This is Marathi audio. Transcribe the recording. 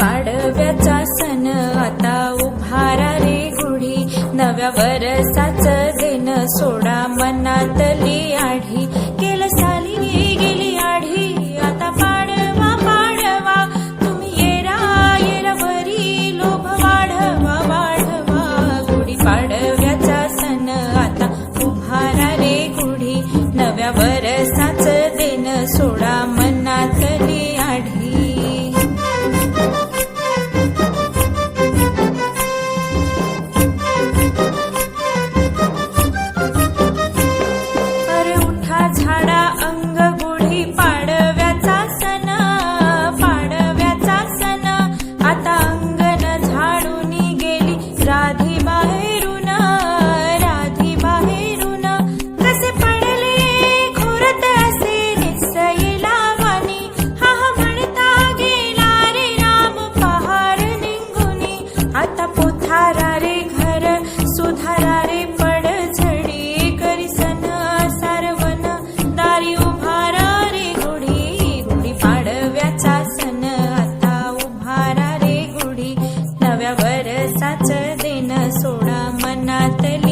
पाडव्याचा सण. आता उभारा रे गुढी. नव्या वरसाच देण सोडा मनातली आढी. केलं साली गेली आढी. आता पाडवा पाडवा. तुम्ही येरा येरा वरी. लोभ वाढवा वाढवा. गुढी पाडव्याचा सण. आता उभारा रे गुढी. नव्या वरसाच देण सोडा मन llegaste